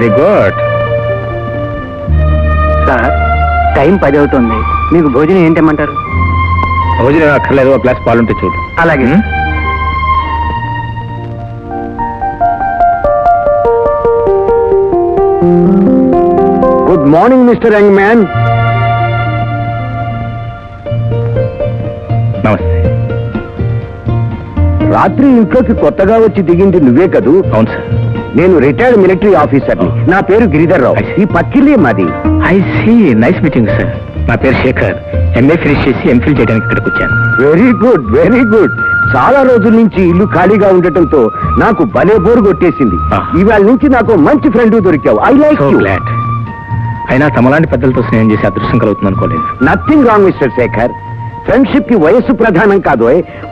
Very good. Sir time పది అవుతుంది మీకు భోజనం ఏంటమ్మంటారు? భోజనం అక్కర్లేదు ఒక గ్లాస్ పాలుంటే చూడు అలాగే? Good morning mister young man నమస్తే. రాత్రి ఇంట్లోకి కొత్తగా వచ్చి దిగింది నువ్వే కదూ? అవును సార్. నేను రిటైర్డ్ మిలిటరీ ఆఫీసర్ని నా పేరు గిరిధర్ రావు ఈ పక్కిల్లే మాది. I see nice meeting sir నా పేరు శేఖర్. ఎంఏ ఫినిష్ చేసి ఎంఫిల్ చేయడానికి ఇక్కడికి వచ్చాను. వెరీ గుడ్ వెరీ గుడ్ చాలా రోజుల నుంచి ఇల్లు ఖాళీగా ఉండటంతో నాకు భలే బోరు కొట్టేసింది. Ah. ఇవాళ నుంచి నాకు మంచి ఫ్రెండ్ దొరికావు. I like so you glad అయినా తమలాంటి పెద్దలతో స్నేహం చేసి అదృష్టం కలుగుతుంది అనుకోలేదు నథింగ్ రాంగ్ మిస్టర్ శేఖర్ ఫ్రెండ్షిప్కి వయస్సు ప్రధానం కాదు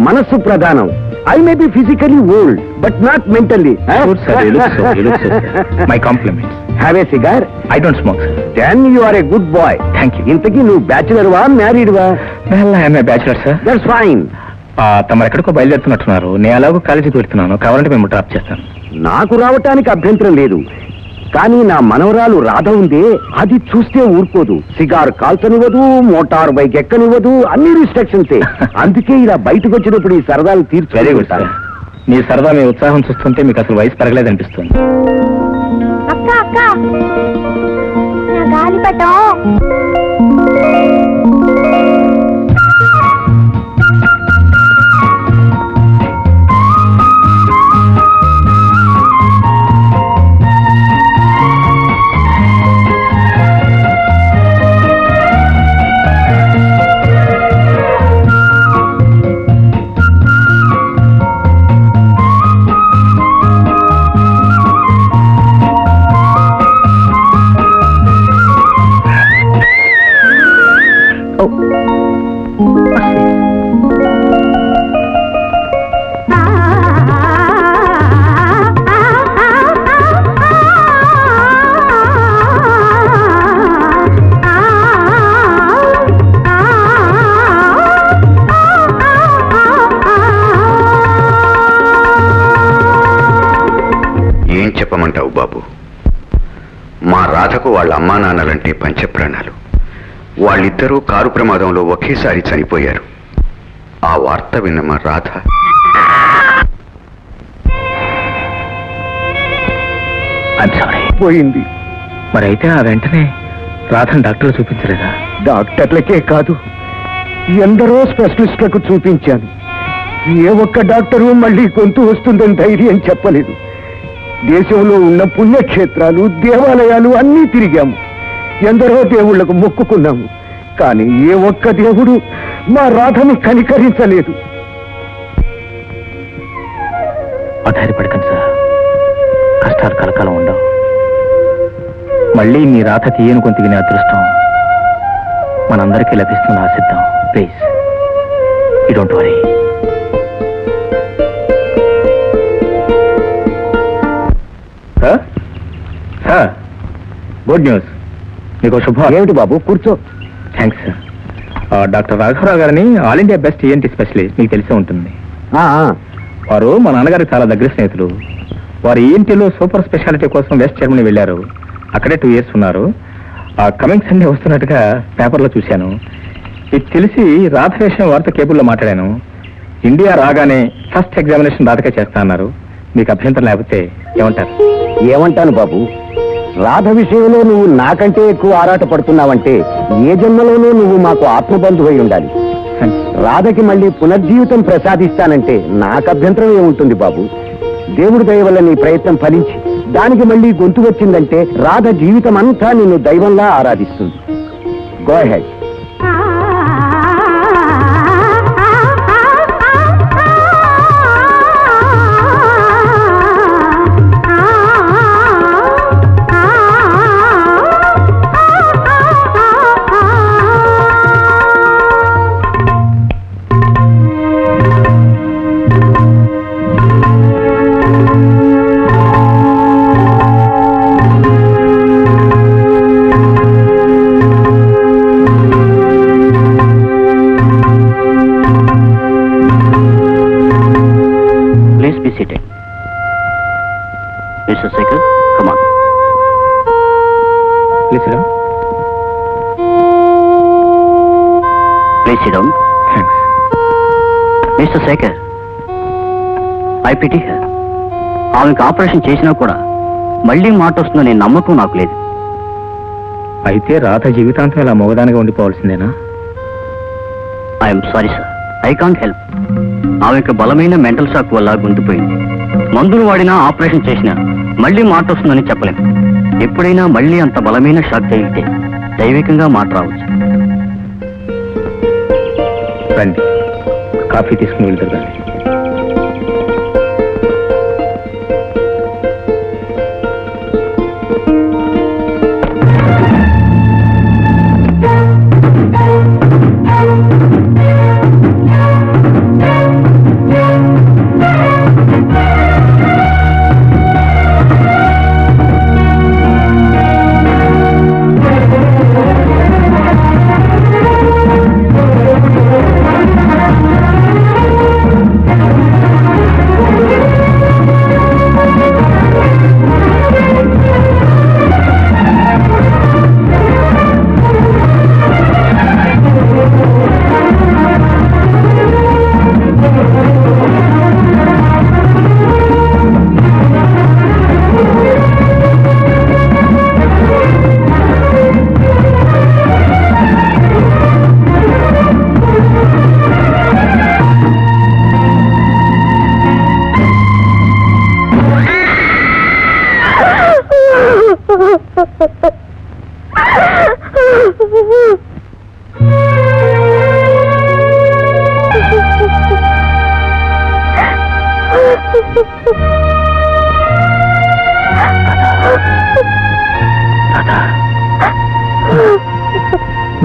మనస్సు ప్రధానం. I may be physically old but not mentally. My compliments. Have a cigar I don't smoke then you are a good boy thank you ఇంతకీ నువ్వు బ్యాచులర్ వా మ్యారీడ్ వా? Well I'm bachelor sir that's fine తమరు ఎక్కడికో బయలుదేరుతున్నట్టున్నారు. నేను ఎలాగో కాలేజీకి పెడుతున్నాను కావాలంటే మేము డ్రాప్ చేస్తాను. నాకు రావటానికి అభ్యంతరం లేదు. కానీ నా మనవరాలు రాధ ఉందే అది చూస్తే ఊరుకోదు. సిగార్ కాల్చనివ్వదు మోటార్ బైక్ ఎక్కనివ్వదు అన్ని రిస్ట్రిక్షన్సే అందుకే ఇలా బయటకు వచ్చినప్పుడు ఈ సరదాలు వెరీ గుడ్ సార్. తీర్చుకుంటాను మీ సరదా మీ ఉత్సాహం చూస్తుంటే మీకు అసలు వయసు పెరగలేదు అనిపిస్తుంది అక్క అక్క. నా గాలిపటం చెప్పమంటావు బాబు. మా రాధకు వాళ్ళ అమ్మా నాన్నలంటే పంచప్రాణాలు. వాళ్ళిద్దరూ కారు ప్రమాదంలో ఒకేసారి చనిపోయారు. ఆ వార్త విన్న మా రాధ. పోయింది. మరి అయితే ఆ వెంటనే రాధను డాక్టర్లు చూపించలేదా? డాక్టర్లకే కాదు ఎందరో స్పెషలిస్టులకు చూపించాను. ఏ ఒక్క డాక్టరు మళ్ళీ గొంతు వస్తుందని ధైర్యం చెప్పలేదు. దేశంలో ఉన్న పుణ్యక్షేత్రాలు దేవాలయాలు అన్నీ తిరిగాము. ఎందరో దేవుళ్ళకు మొక్కుకున్నాము. కానీ ఏ ఒక్క దేవుడు మా రాధని కనికరించలేదు. అధైర్యపడకండి సార్. కష్టాలు కలకాలం ఉండవు. మళ్ళీ మీ రాత తీయను కొంత వినే అదృష్టం మనందరికీ లభిస్తుందని ఆశిద్దాం. Please. You don't worry. Sir good news మీకు శుభ ఏమిటి బాబు? కూర్చో. థ్యాంక్స్ సార్ డాక్టర్ రాఘవరావు గారిని all India best ENT specialist మీకు తెలిసే ఉంటుంది. వారు మా నాన్నగారికి చాలా దగ్గర స్నేహితులు. వారు ఈఎన్టీలో సూపర్ స్పెషాలిటీ కోసం వెస్ట్ జర్మనీ వెళ్ళారు. అక్కడే టూ ఇయర్స్ ఉన్నారు. ఆ కమింగ్ సండే వస్తున్నట్టుగా పేపర్లో చూశాను. ఇది తెలిసి రాధ విషయం వారితో కేబుల్లో మాట్లాడాను. ఇండియా రాగానే ఫస్ట్ ఎగ్జామినేషన్ రాధకే చేస్తా అన్నారు. మీకు అభ్యంతరం లేకపోతే ఏమంటారు? ఏమంటాను బాబు? రాధ విషయంలో నువ్వు నాకంటే ఎక్కువ ఆరాట పడుతున్నావంటే ఏ జన్మలోనూ నువ్వు మాకు ఆత్మబంధువై ఉండాలి. రాధకి మళ్ళీ పునర్జీవితం ప్రసాదిస్తానంటే నాకు అభ్యంతరం ఏముంటుంది బాబు. దేవుడి దయ వల్ల నీ ప్రయత్నం ఫలించి దానికి మళ్ళీ గొంతు వచ్చిందంటే రాధ జీవితం అంతా నిన్ను దైవంలా ఆరాధిస్తుంది. Go ahead please down thanks mister Shekhar I pity ఆమెకు ఆపరేషన్ చేసినా కూడా మళ్ళీ మాట వస్తుందనే నమ్మకం నాకు లేదు. అయితే రాత జీవితాంతం ఇలా మగదానిగా ఉండిపోవాల్సిందేనా? I'm sorry sir I can't help ఆమెకు బలమైన మెంటల్ షాక్ వల్ల గుంటిపోయింది. మందులు వాడినా ఆపరేషన్ చేసినా మళ్ళీ మాట వస్తుందని చెప్పలేం. ఎప్పుడైనా మళ్ళీ అంత బలమైన షాక్ తగిలితే దైవికంగా మాట రావచ్చు. రండి. కాఫీ తీసుకుని వెళ్తారు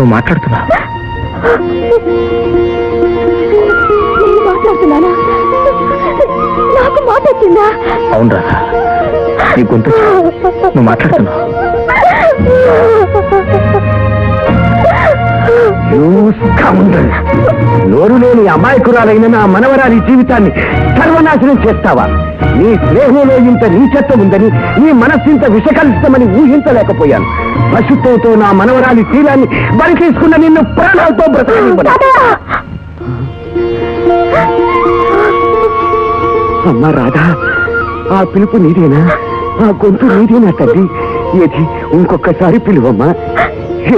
నువ్వు మాట్లాడుతున్నావు? మాట్లాడుతున్నానా? నాకు మాట వచ్చిందా? అవును రాధా. నీ గొంతు నువ్వు మాట్లాడుతున్నావు. నోరు లేని అమాయకురాలైన నా మనవరాలి జీవితాన్ని సర్వనాశనం చేస్తావా? నీ స్నేహంలో ఇంత నీచత్వం ఉందని నీ మనస్సు ఇంత విషకలుస్తామని ఊహించలేకపోయాను. పశుత్వంతో నా మనవరాలి తీరాన్ని బలి తీసుకున్న నిన్ను ప్రాణాలతో బ్రతకనివ్వను. అమ్మా రాధా ఆ పిలుపు నీదేనా? ఆ గొంతు నీదేనా తల్లి? ఏది? ఇంకొకసారి పిలువమ్మా.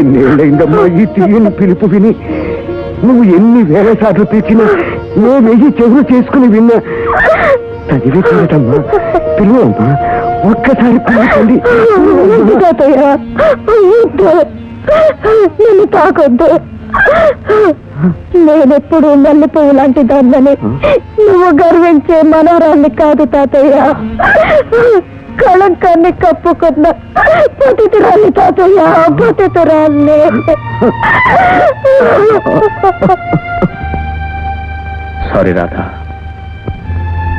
ఎన్నేళ్ళైందమ్మా ఈ తీయని పిలుపు విని నువ్వు ఎన్ని వేల సార్లు పిలిచినా నువ్వు వెయ్యి చెవులు చేసుకుని విన్నా. చదివి తీరటమ్మా పిలువమ్మా ఒక్కసారి పిలుచండి నన్ను తాకొద్దు. నేనెప్పుడు మల్లెపువ్వు లాంటి దాన్నని. నువ్వు గర్వించే మనవరాన్ని కాదు తాతయ్య. కళంకాన్ని కప్పుకున్న పతితురాన్ని తాతయ్య పతితురాన్ని సారీ రాధా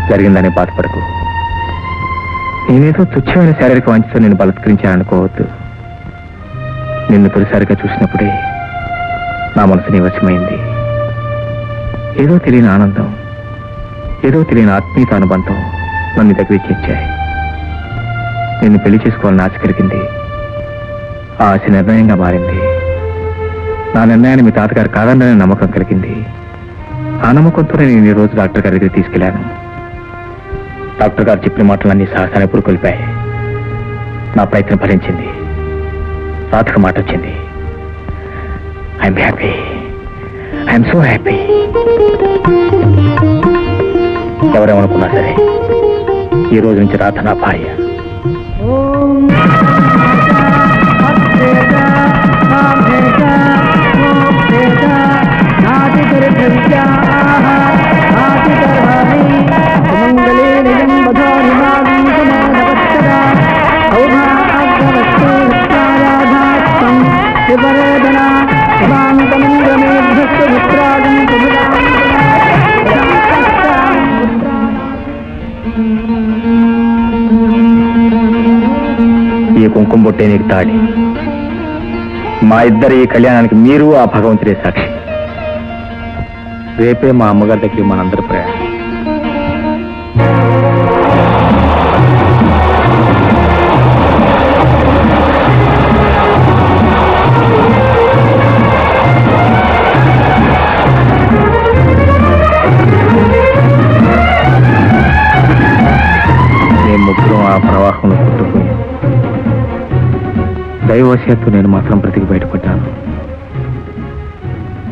జరిగిందని బాధపడకు. నేనేదో తుచ్చమైన శారీరక వంచతో నేను బలత్కరించాను అనుకోవద్దు. నిన్ను తొలిసారిగా చూసినప్పుడే నా మనసు నివశమైంది ఏదో తెలియని ఆనందం ఏదో తెలియని ఆత్మీయత అనుబంధం నన్ను దగ్గరికి ఇచ్చాయి నిన్ను పెళ్ళి చేసుకోవాలని ఆశ కలిగింది. ఆ ఆశ నిర్ణయంగా మారింది. నా నిర్ణయాన్ని మీ తాతగారు కాదన్న నమ్మకం కలిగింది. ఆ నమ్మకంతోనే నేను ఈరోజు రోజు డాక్టర్ గారి దగ్గరికి తీసుకెళ్ళాను డాక్టర్ గారు చెప్పిన మాటలన్నీ సాహసాన్ని ఎప్పుడు కొలిపాయి. నా ప్రయత్నం ఫలించింది. రాధకు మాట వచ్చింది. I'm happy I'm so happy ఎవరేమనుకున్నా సరే ఈ రోజు నుంచి రాత నా భార్య. ఈ కుంకుమ బొట్టే నీకు తాడి. మా ఇద్దరి ఈ కళ్యాణానికి మీరు ఆ భగవంతుడే సాక్షి. రేపే మా అమ్మగారి దగ్గరికి మనందరి ప్రయాణం. మేము ముగ్గురం ఆ ప్రవాహంలో పుట్టుకుని దైవశాత్తు నేను మాత్రం బ్రతికి బయటపడ్డాను.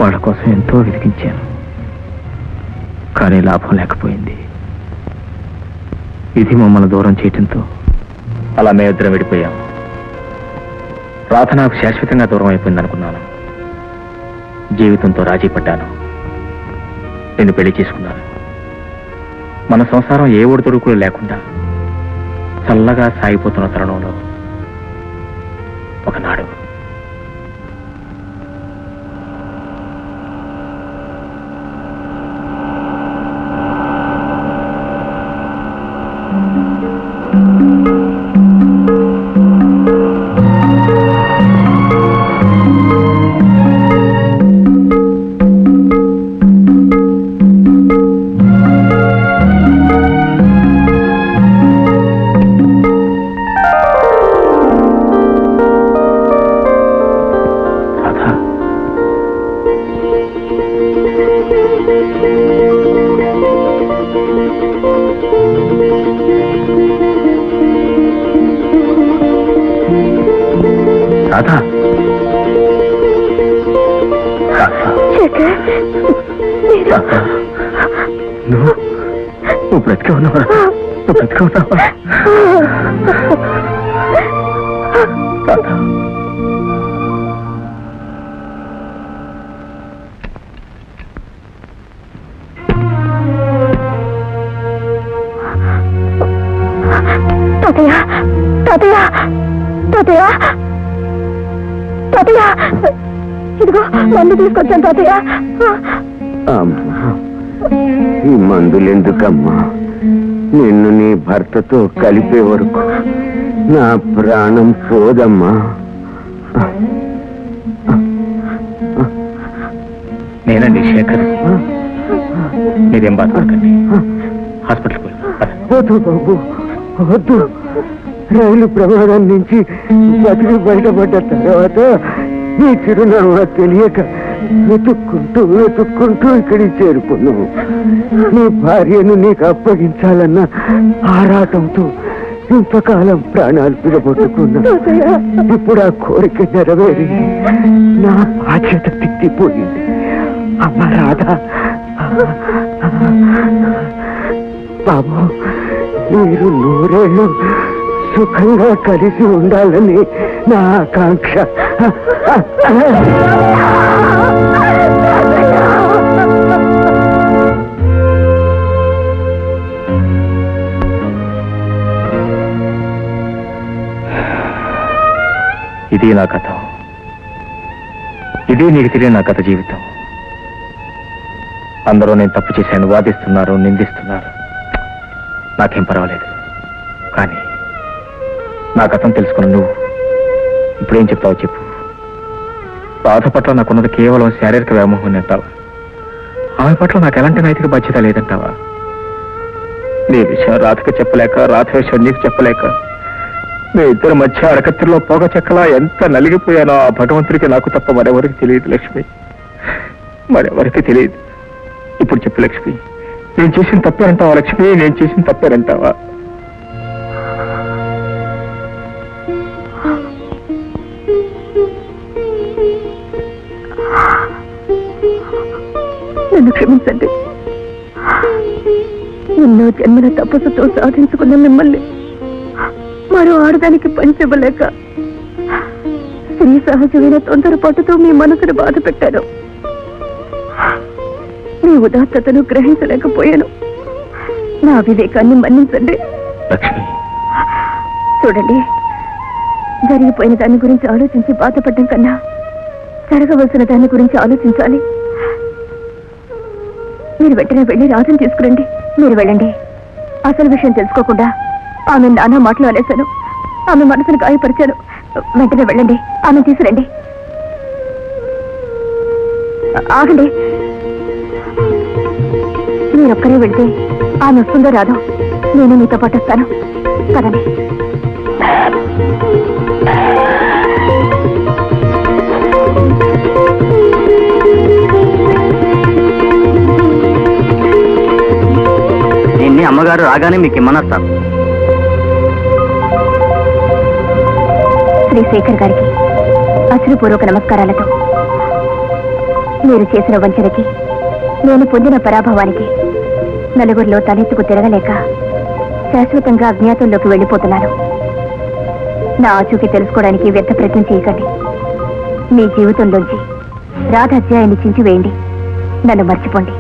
వాళ్ళ కోసం ఎంతో వెతికించాను. కానీ లాభం లేకపోయింది. ఇది మమ్మల్ని దూరం చేయటంతో అలా మేమిద్దరం విడిపోయాం. రాధ నాకు శాశ్వతంగా దూరం అయిపోయింది అనుకున్నాను. జీవితంతో రాజీ పడ్డాను. నేను పెళ్ళి చేసుకున్నాను. మన సంసారం ఏ ఒడిదొడుకులు లేకుండా చల్లగా సాగిపోతున్న తరుణంలో ఒకనాడు తాతయ్య తాతయ్య తాతయ్య తాతయ్య. ఇదిగో మందు తీసుకొచ్చాను తాతయ్య. అమ్మా ఈ మందులెందుకమ్మా? నిన్ను నీ భర్తతో కలిపే వరకు నా ప్రాణం పోదమ్మా. నేనండి శేఖర్. మీరేం బాధపడకండి. హాస్పిటల్కి. వద్దు బాబు వద్దు. రైలు ప్రమాదం నుంచి బతికి బయటపడ్డ తర్వాత నీ చిరునవ్వు తెలియక వెతుక్కుంటూ వెతుక్కుంటూ ఇక్కడికి చేరుకున్నావు. నీ భార్యను నీకు అప్పగించాలన్న ఆరాటంతో ఇంతకాలం ప్రాణాలు పిడబొట్టుకున్నా ఇప్పుడు ఆ కోరిక నెరవేరి నా బాధ్యత తిట్టిపోయింది. అమ్మ రాధా బాబు మీరు నూరేళ్ళు సుఖంగా కలిసి ఉండాలని నా ఆకాంక్ష ఇది నా కథ. ఇదే నీకు తెలియని నా కథ జీవితం. అందరూ నేను తప్పు చేశాను వాదిస్తున్నారు నిందిస్తున్నారు. నాకేం పర్వాలేదు. కానీ నా కథం తెలుసుకున్న నువ్వు ఇప్పుడేం చెప్తావు చెప్పు. బాధ పట్ల నాకున్నది కేవలం శారీరక వ్యామోహం అంటావా? ఆమె పట్ల నాకు ఎలాంటి నైతిక బాధ్యత లేదంటావా? నీ విషయం రాధకు చెప్పలేక రాధ విషయం నీకు చెప్పలేక మీ ఇద్దరి మధ్య అరకత్తిలో పొగ చెక్కలా ఎంత నలిగిపోయానో ఆ భగవంతుడికి నాకు తప్ప మరెవరికి తెలియదు లక్ష్మి. మరెవరికి తెలియదు. ఇప్పుడు చెప్పు లక్ష్మి. నేను చేసిన తప్పేనంటావా లక్ష్మి? నేను చేసిన తప్పేనంటావా? ఎన్నో జన్మల తపస్సుతో సాధించుకున్న మిమ్మల్ని మరో ఆడదానికి పంచివ్వలేక స్త్రీ సహజమైన తొందరపాటుతో మీ మనసును బాధ పెట్టాను. మీ ఉదాత్తతను గ్రహించలేకపోయాను. నా వివేకాన్ని మన్నించండి. చూడండి జరిగిపోయిన దాని గురించి ఆలోచించి బాధపడడం కన్నా జరగవలసిన దాని గురించి ఆలోచించాలి. మీరు వెంటనే వెళ్ళి రాజుని తీసుకురండి. మీరు వెళ్ళండి. అసలు విషయం తెలుసుకోకుండా ఆమె నానా మాటలు అనేశాను. ఆమె మనసును గాయపరిచాను. వెంటనే వెళ్ళండి. ఆమె తీసుకురండి. ఆగండి. మీరొక్కరే వెళ్తే ఆమె వస్తుందో రాదో నేను మీతో పాటు వస్తాను. పదండి. అమ్మగారు రాగానే మీకు ఇమ్మన్నారు సార్ శ్రీ శేఖర్ గారికి అశ్రుపూర్వక నమస్కారాలతో. మీరు చేసిన వంచనకి నేను పొందిన పరాభవానికి నలుగురిలో తలెత్తుకు తిరగలేక శాశ్వతంగా అజ్ఞాతంలోకి వెళ్ళిపోతున్నాను. నా ఆచూకీ తెలుసుకోవడానికి వ్యర్థ ప్రయత్నం చేయకండి. మీ జీవితంలోంచి రాధ అధ్యాయాన్ని చించివేయండి. నన్ను మర్చిపోండి.